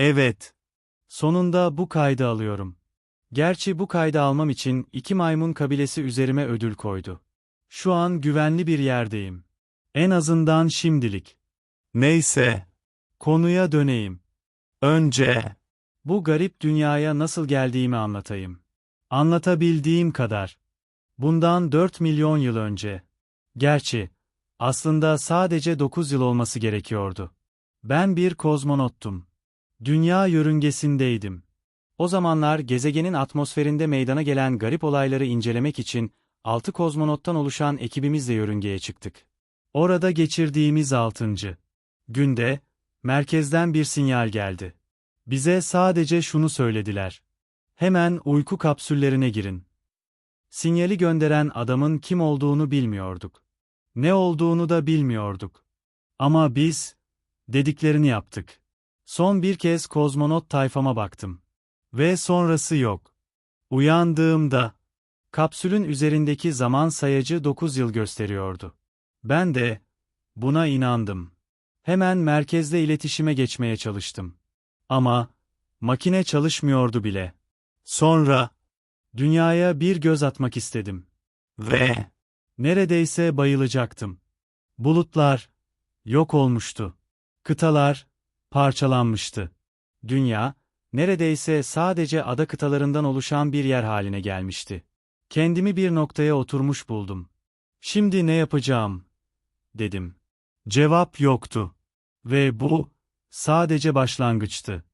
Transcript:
Evet. Sonunda bu kaydı alıyorum. Gerçi bu kaydı almam için iki maymun kabilesi üzerime ödül koydu. Şu an güvenli bir yerdeyim. En azından şimdilik. Neyse. Konuya döneyim. Önce. Bu garip dünyaya nasıl geldiğimi anlatayım. Anlatabildiğim kadar. Bundan 4 milyon yıl önce. Gerçi, aslında sadece 9 yıl olması gerekiyordu. Ben bir kozmonottum. Dünya yörüngesindeydim. O zamanlar gezegenin atmosferinde meydana gelen garip olayları incelemek için 6 kozmonottan oluşan ekibimizle yörüngeye çıktık. Orada geçirdiğimiz 6. günde merkezden bir sinyal geldi. Bize sadece şunu söylediler. Hemen uyku kapsüllerine girin. Sinyali gönderen adamın kim olduğunu bilmiyorduk. Ne olduğunu da bilmiyorduk. Ama biz, dediklerini yaptık. Son bir kez kozmonot tayfama baktım. Ve sonrası yok. Uyandığımda, kapsülün üzerindeki zaman sayacı 9 yıl gösteriyordu. Ben de, buna inandım. Hemen merkezle iletişime geçmeye çalıştım. Ama, makine çalışmıyordu bile. Sonra. Dünyaya bir göz atmak istedim. Ve. Neredeyse bayılacaktım. Bulutlar yok olmuştu. Kıtalar parçalanmıştı. Dünya neredeyse sadece ada kıtalarından oluşan bir yer haline gelmişti. Kendimi bir noktaya oturmuş buldum. Şimdi ne yapacağım? dedim. Cevap yoktu. Ve bu sadece başlangıçtı.